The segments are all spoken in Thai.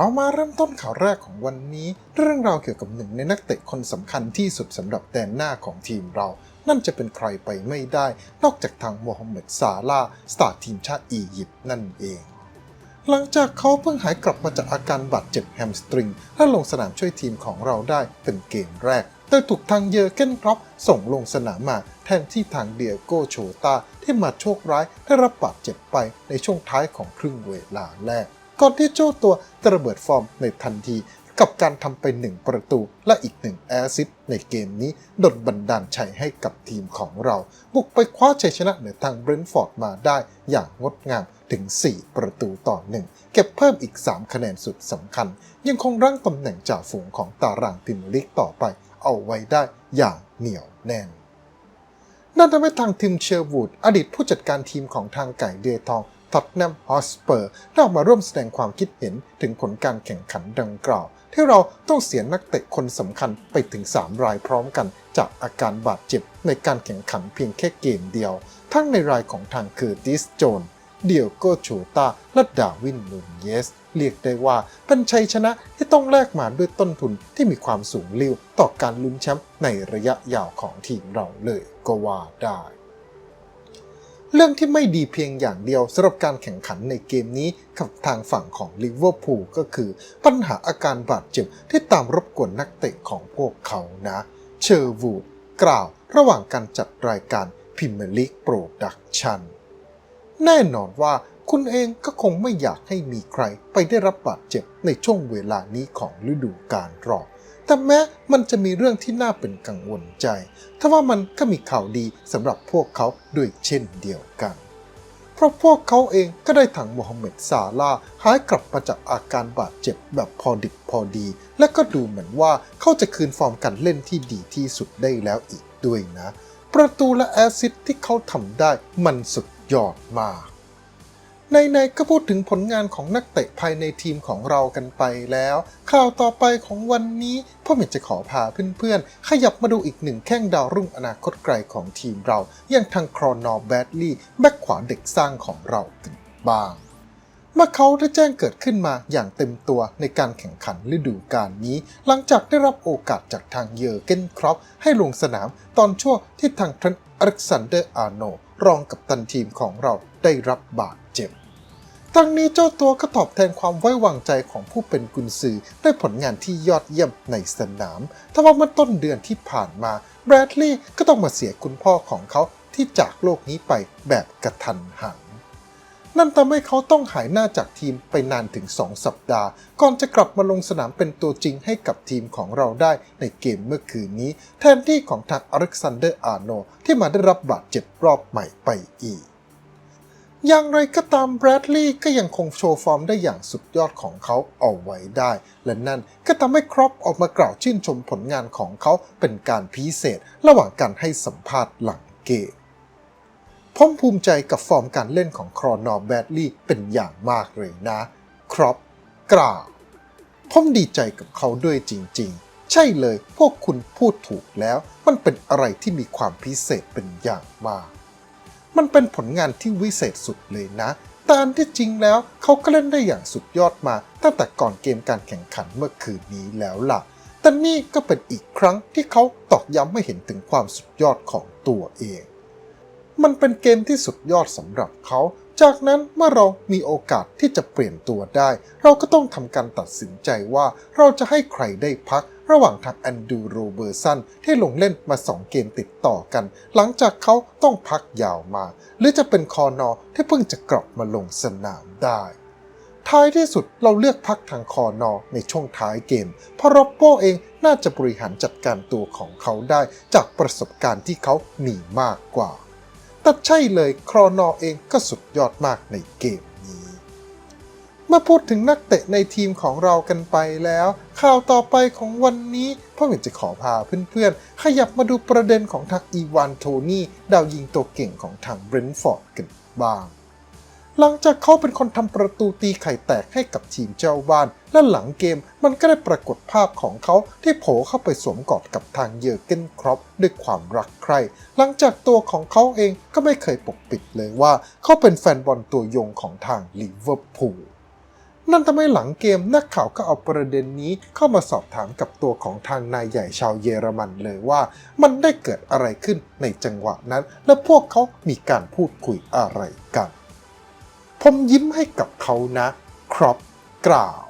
เรามาเริ่มต้นข่าวแรกของวันนี้ เรื่องราวเกี่ยวกับหนึ่งในนักเตะคนสำคัญที่สุดสำหรับแดนหน้าของทีมเรา นั่นจะเป็นใครไปไม่ได้ นอกจากทางโมฮัมเหม็ดซาลาสตาร์ทีมชาติอียิปต์นั่นเอง หลังจากเขาเพิ่งหายกลับมาจากอาการบาดเจ็บแฮมสตริง และลงสนามช่วยทีมของเราได้เป็นเกมแรกแต่ถูกทางเยอร์เกนครอปส่งลงสนามมาแทนที่ทางเดียโกโชตาที่มาโชคร้ายได้รับบาดเจ็บไปในช่วงท้ายของครึ่งเวลาแรก ก่อนที่เจ้าตัวจะระเบิดฟอร์มในทันที กับการทำไปหนึ่งประตูและอีกหนึ่งแอซิสต์ในเกมนี้ดลบันดาลชัยให้กับทีมของเรา บุกไปคว้าชัยชนะเหนือทางเบรนท์ฟอร์ดมาได้อย่างงดงามถึง 4 ประตูต่อหนึ่งเก็บเพิ่มอีก 3 คะแนนสุดสำคัญ ยังคงรั้งตำแหน่งจ่าฝูงของตารางพรีมลีกต่อไป เอาไว้ได้อย่างเหนียวแน่นนั่นทำให้ทางทีมเชอร์วูดอดีตผู้จัดการทีมของทางไก่เดทอง ท็อตแนมฮอสเปอร์ได้ออกมาร่วมแสดงความคิดเห็นถึงผลการแข่งขันดังกล่าว ที่เราต้องเสียนักเตะคนสำคัญไปถึง 3 รายพร้อมกัน จากอาการบาดเจ็บในการแข่งขันเพียงแค่เกมเดียว ทั้งในรายของทางเคอร์ติสโจนเดียโกโชตาและดาวินนูนเยส เรียกได้ว่าเป็นชัยชนะที่ต้องแลกมาด้วยต้นทุนที่มีความสูงลิ่วต่อการลุ้นแชมป์ในระยะยาวของทีมเราเลยก็ว่าได้ เรื่องที่ไม่ดีเพียงอย่างเดียวสำหรับการแข่งขันในเกมนี้กับทางฝั่งของลิเวอร์พูลก็คือปัญหาอาการบาดเจ็บที่ตามรบกวนนักเตะของพวกเขานะ เชอร์วูดกล่าวระหว่างการจัดรายการพิมเมลิกโปรดักชันแน่นอนว่า คุณเองก็คงไม่อยากให้มีใครไปได้รับบาดเจ็บในช่วงเวลานี้ของฤดูกาลหรอก แต่แม้มันจะมีเรื่องที่น่าเป็นกังวลใจ ทว่ามันก็มีข่าวดีสำหรับพวกเขาด้วยเช่นเดียวกัน เพราะพวกเขาเองก็ได้ถังโมฮัมเหม็ดซาลาหายกลับมาจากอาการบาดเจ็บแบบพอดิบพอดี และก็ดูเหมือนว่าเขาจะคืนฟอร์มการเล่นที่ดีที่สุดได้แล้วอีกด้วยนะ ประตูและแอซิสต์ที่เขาทำได้มันสุดยอดมาก ในๆก็พูดถึงผลงานของนักเตะภายในทีมของเรากันไปแล้ว ข่าวต่อไปของวันนี้พ่อเมยจะขอพาเพื่อนๆ ขยับมาดูอีกหนึ่งแข้งดาวรุ่งอนาคตไกลของทีมเราอย่างทางครอนอร์แบดลี่แบ็คขวาเด็กสร้างของเรากันบ้างเมื่อเขาได้แจ้งเกิดขึ้นมาอย่างเต็มตัวในการแข่งขันฤดูกาลนี้ หลังจากได้รับโอกาสจากทางเยอร์เกนครอปให้ลงสนามตอนช่วงที่ทางเทรนต์อเล็กซานเดอร์อาร์โนรองกับตันทีมของเราได้รับบาด ทั้งนี้เจ้าตัวก็ตอบแทนความไว้วางใจของผู้เป็นกุนซือด้วยผลงานที่ยอดเยี่ยมในสนามทว่าเมื่อต้นเดือนที่ผ่านมาแบรดลีย์ก็ต้องมาเสียคุณพ่อของเขาที่จากโลกนี้ไปแบบกระทันหันนั่นทำให้เขาต้องหายหน้าจากทีมไปนานถึง 2 สัปดาห์ ก่อนจะกลับมาลงสนามเป็นตัวจริงให้กับทีมของเราได้ในเกมเมื่อคืนนี้ แทนที่ของทางอเล็กซานเดอร์อาร์โนที่มาได้รับบาดเจ็บรอบใหม่ไปอีก อย่างไรก็ตามแบรดลีย์ก็ยังคงโชว์ฟอร์มได้อย่างสุดยอดของเขาเอาไว้ได้ และนั่นก็ทำให้ครอปออกมากล่าวชื่นชมผลงานของเขาเป็นการพิเศษ ระหว่างการให้สัมภาษณ์หลังเกมผมภูมิใจกับฟอร์มการเล่นของครอนอร์แบดลีย์เป็นอย่างมากเลยนะ ครอปกล่าวผมดีใจกับเขาด้วยจริง ๆ ใช่เลยพวกคุณพูดถูกแล้ว มันเป็นอะไรที่มีความพิเศษเป็นอย่างมาก มันเป็นผลงานที่วิเศษสุดเลยนะแต่อันที่จริงแล้วเขาก็เล่นได้อย่างสุดยอดมา ตั้งแต่ก่อนเกมการแข่งขันเมื่อคืนนี้แล้วล่ะ แต่นี่ก็เป็นอีกครั้งที่เขาตอกย้ำให้เห็นถึงความสุดยอดของตัวเอง มันเป็นเกมที่สุดยอดสำหรับเขา จากนั้นเมื่อเรามีโอกาสที่จะเปลี่ยนตัวได้ เราก็ต้องทำการตัดสินใจว่าเราจะให้ใครได้พักระหว่างทางแอนดูโรเบอร์สันที่ลงเล่นมา 2 เกมติดต่อกัน หลังจากเขาต้องพักยาวมา หรือจะเป็นคอนอที่เพิ่งจะกลับมาลงสนามได้ ท้ายที่สุดเราเลือกพักทางคอนอในช่วงท้ายเกม เพราะร็อบโป้เองน่าจะบริหารจัดการตัวของเขาได้จากประสบการณ์ที่เขามีมากกว่า แต่ใช่เลยครอนอเองก็สุดยอดมากในเกมนี้ มาพูดถึงนักเตะในทีมของเรากันไปแล้ว ข่าวต่อไปของวันนี้พ่อเหม็นจะขอพาเพื่อนๆ ขยับมาดูประเด็นของทางอีวานโทนี่ ดาวยิงตัวเก่งของทางเบรนท์ฟอร์ดกันบ้าง หลังจากเขาเป็นคนทำประตูตีไข่แตกให้กับทีมเจ้าบ้าน และหลังเกมมันก็ได้ปรากฏภาพของเขาที่โผล่เข้าไปสวมกอดกับทางเยอร์เกนครอปด้วยความรักใคร่หลังจากตัวของเขาเองก็ไม่เคยปกปิดเลยว่า เขาเป็นแฟนบอลตัวยงของทางลิเวอร์พูลนั่นทำให้หลังเกมนักข่าวก็เอาประเด็นนี้เข้ามาสอบถามกับตัวของทางนายใหญ่ชาวเยอรมันเลยว่า มันได้เกิดอะไรขึ้นในจังหวะนั้น และพวกเขามีการพูดคุยอะไรกัน ผมยิ้มให้กับเขานะครอปกล่าว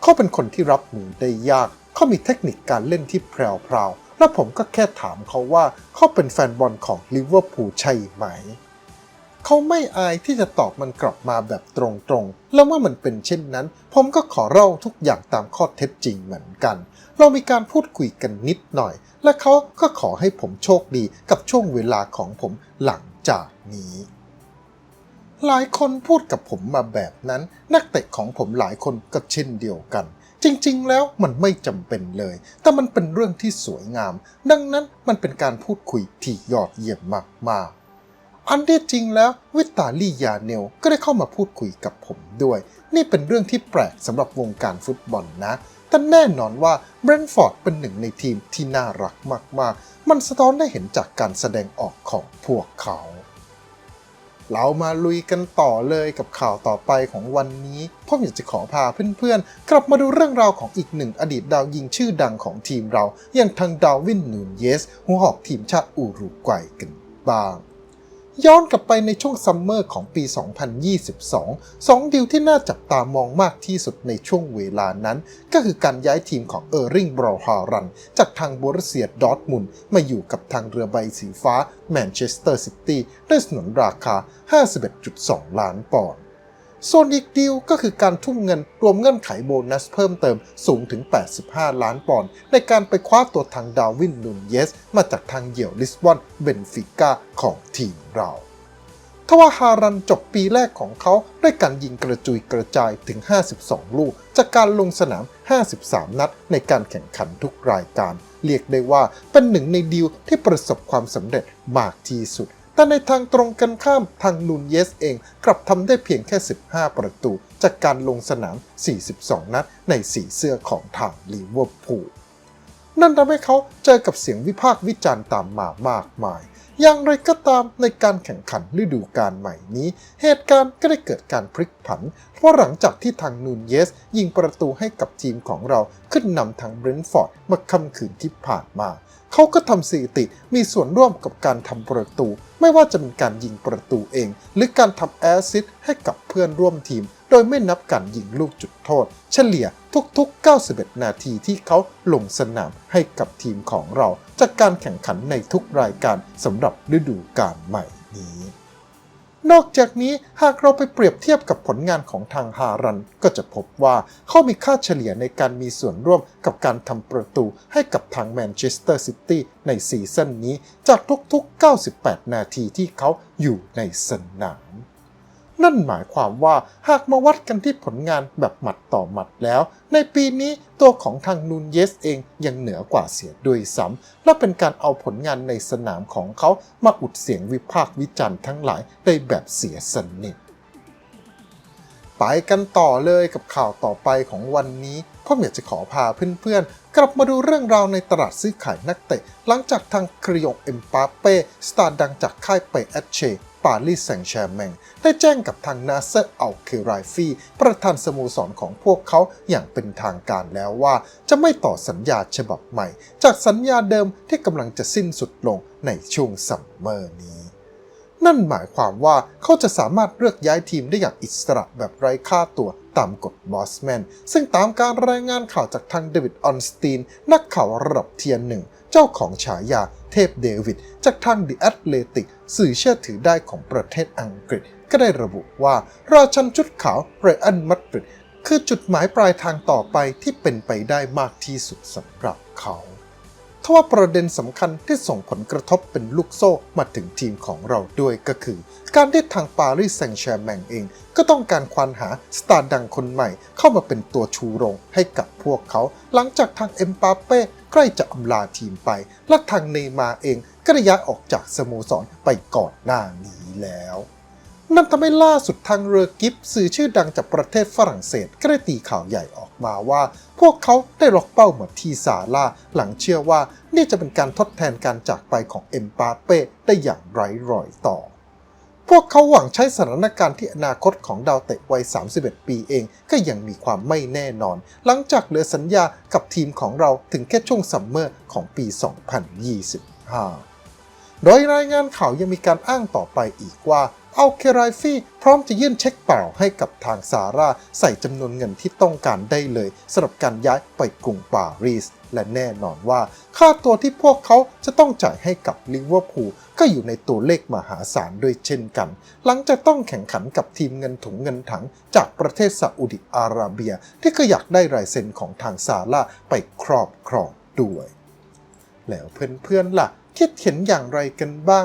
เขาเป็นคนที่รับมือได้ยาก เขามีเทคนิคการเล่นที่แพรวๆ และผมก็แค่ถามเขาว่าเขาเป็นแฟนบอลของลิเวอร์พูลใช่ไหม เขาไม่อายที่จะตอบมันกลับมาแบบตรงๆ แล้วเมื่อมันเป็นเช่นนั้น ผมก็ขอเล่าทุกอย่างตามข้อเท็จจริงเหมือนกัน เรามีการพูดคุยกันนิดหน่อย และเขาก็ขอให้ผมโชคดีกับช่วงเวลาของผมหลังจากนี้ หลายคนพูดกับผมมาแบบนั้น นักเตะของผมหลายคนก็เช่นเดียวกัน จริงๆ แล้วมันไม่จำเป็นเลย แต่มันเป็นเรื่องที่สวยงาม ดังนั้นมันเป็นการพูดคุยที่ยอดเยี่ยมมากๆอันที่จริงแล้ววิตาลียาเนลก็ได้เข้ามาพูดคุยกับผมด้วย นี่เป็นเรื่องที่แปลกสำหรับวงการฟุตบอลนะ แต่แน่นอนว่าเบรนท์ฟอร์ดเป็นหนึ่งในทีมที่น่ารักมากๆ มันสะท้อนได้เห็นจากการแสดงออกของพวกเขา เรามาลุยกันต่อเลยกับข่าวต่อไปของวันนี้พ่อยากจะขอพาเพื่อนๆ กลับมาดูเรื่องราวของอีกหนึ่งอดีตดาวยิงชื่อดังของทีมเรา อย่างทางดาวินนูนเยส หัวหอกทีมชาติอุรุกวัยกันบ้าง ย้อนกลับไปในช่วงซัมเมอร์ของปี 2022สองดีลที่น่าจับตามองมากที่สุดในช่วงเวลานั้น ก็คือการย้ายทีมของเออร์ริงบรอฮารัน จากทางบรุเซียดอร์ทมุนมาอยู่กับทางเรือใบสีฟ้าแมนเชสเตอร์ซิตี้ด้วยสนนราคา 51.2 ล้านปอนด์ ส่วนอีกดีลก็คือการทุ่มเงินรวมเงื่อนไขโบนัสเพิ่มเติมสูงถึง 85 ล้านปอนด์ในการไปคว้าตัวทางดาวินนูนเยส มาจากทางเหยี่ยวลิสบอนเบนฟิก้าของทีมเราทว่าฮารันจบปีแรกของเขาด้วยการยิงกระจุยกระจายถึง 52 ลูก จากการลงสนาม 53 นัดในการแข่งขันทุกรายการ เรียกได้ว่าเป็นหนึ่งในดีลที่ประสบความสำเร็จมากที่สุด แต่ในทางตรงกันข้ามทางนูนเยสเองกลับทำได้เพียงแค่ 15 ประตู จากการลงสนาม 42 นัดในสีเสื้อของทางลิเวอร์พูลนั่นทำให้เขาเจอกับเสียงวิพากษ์วิจารณ์ตามมามากมาย อย่างไรก็ตามในการแข่งขันฤดูกาลใหม่นี้ เหตุการณ์ก็ได้เกิดการพลิกผัน เพราะหลังจากที่ทางนูนเยส ยิงประตูให้กับทีมของเราขึ้นนำทางเบรนท์ฟอร์ดเมื่อค่ำคืนที่ผ่านมา เขาก็ทำสถิติมีส่วนร่วมกับการทำประตู ไม่ว่าจะเป็นการยิงประตูเอง หรือการทำแอสซิสต์ให้กับเพื่อนร่วมทีม โดยไม่นับการยิงลูกจุดโทษ เฉลี่ยทุกๆ 91 นาทีที่เขาลงสนามให้กับทีมของเรา จากการแข่งขันในทุกรายการสำหรับฤดูกาลใหม่นี้นอกจากนี้หากเราไปเปรียบเทียบกับผลงานของทางฮารัน ก็จะพบว่าเขามีค่าเฉลี่ยในการมีส่วนร่วมกับการทำประตูให้กับทางแมนเชสเตอร์ซิตี้ในซีซั่นนี้จากทุกๆ 98 นาทีที่เขาอยู่ในสนาม นั่นหมายความว่าหากมาวัดกันที่ผลงานแบบหมัดต่อหมัดแล้ว ในปีนี้ตัวของทางนูนเยสเองยังเหนือกว่าเสียด้วยซ้ำและเป็นการเอาผลงานในสนามของเขามาอุดเสียงวิพากษ์วิจารณ์ทั้งหลายได้แบบเสียสนิทไปกันต่อเลยกับข่าวต่อไปของวันนี้ผมอยากจะขอพาเพื่อนๆ กลับมาดูเรื่องราวในตลาดซื้อขายนักเตะ หลังจากทางคริองเอ็มปาเป้สตาร์ดังจากค่ายเปแอตเช ปารีสแซงต์แชร์แมงได้แจ้งกับทางนาเซอร์อัลเคไรฟีประธานสโมสรของพวกเขาอย่างเป็นทางการแล้วว่า จะไม่ต่อสัญญาฉบับใหม่ จากสัญญาเดิมที่กำลังจะสิ้นสุดลงในช่วงซัมเมอร์นี้ นั่นหมายความว่าเขาจะสามารถเลือกย้ายทีมได้อย่างอิสระแบบไร้ค่าตัวตามกฎบอสแมน ซึ่งตามการรายงานข่าวจากทางเดวิดออนสตีน นักข่าวระดับเทียนหนึ่ง เจ้าของฉายา เทพเดวิด จากทางดิแอตเลติกสื่อเชื่อถือได้ของประเทศอังกฤษ ก็ได้ระบุว่า ราชันชุดขาวเรอันมัดริดคือจุดหมายปลายทางต่อไปที่เป็นไปได้มากที่สุดสำหรับเขา ทว่าประเด็นสำคัญที่ส่งผลกระทบเป็นลูกโซ่มาถึงทีมของเราด้วยก็คือ การที่ทางปารีสแซงต์แชร์แมงเอง ก็ต้องการควานหาสตาร์ดังคนใหม่ เข้ามาเป็นตัวชูโรงให้กับพวกเขา หลังจากทางเอ็มปาเป้ใกล้จะอำลาทีมไป และทางเนย์มาเองก็ได้ย้ายออกจากสโมสรไปก่อนหน้านี้แล้ว นั่นทำให้ล่าสุดทางเรือกิฟสื่อชื่อดังจากประเทศฝรั่งเศสก็ได้ตีข่าวใหญ่ออกมาว่า พวกเขาได้ล็อกเป้าหมดที่ซาร่าหลังเชื่อว่านี่จะเป็นการทดแทนการจากไปของเอ็มปาเป้ได้อย่างไร้รอยต่อ พวกเขาหวังใช้สถานการณ์ที่อนาคตของดาวเตะวัย 31 ปีเองก็ยังมีความไม่แน่นอน หลังจากเหลือสัญญากับทีมของเราถึงแค่ช่วงซัมเมอร์ของปี 2025 โดยรายงานข่าวยังมีการอ้างต่อไปอีกว่า อาเคไรฟี่พร้อมจะยื่นเช็คเปล่าให้กับทางซาร่าใส่จำนวนเงินที่ต้องการได้เลยสำหรับการย้ายไปกรุงปารีส และแน่นอนว่า ค่าตัวที่พวกเขาจะต้องจ่ายให้กับลิเวอร์พูลก็อยู่ในตัวเลขมหาศาลด้วยเช่นกัน หลังจากต้องแข่งขันกับทีมเงินถุงเงินถังจากประเทศซาอุดิอาระเบีย ที่ก็อยากได้ลายเซ็นของทางซาร่าไปครอบครองด้วย แล้วเพื่อนๆล่ะคิดเห็นอย่างไรกันบ้าง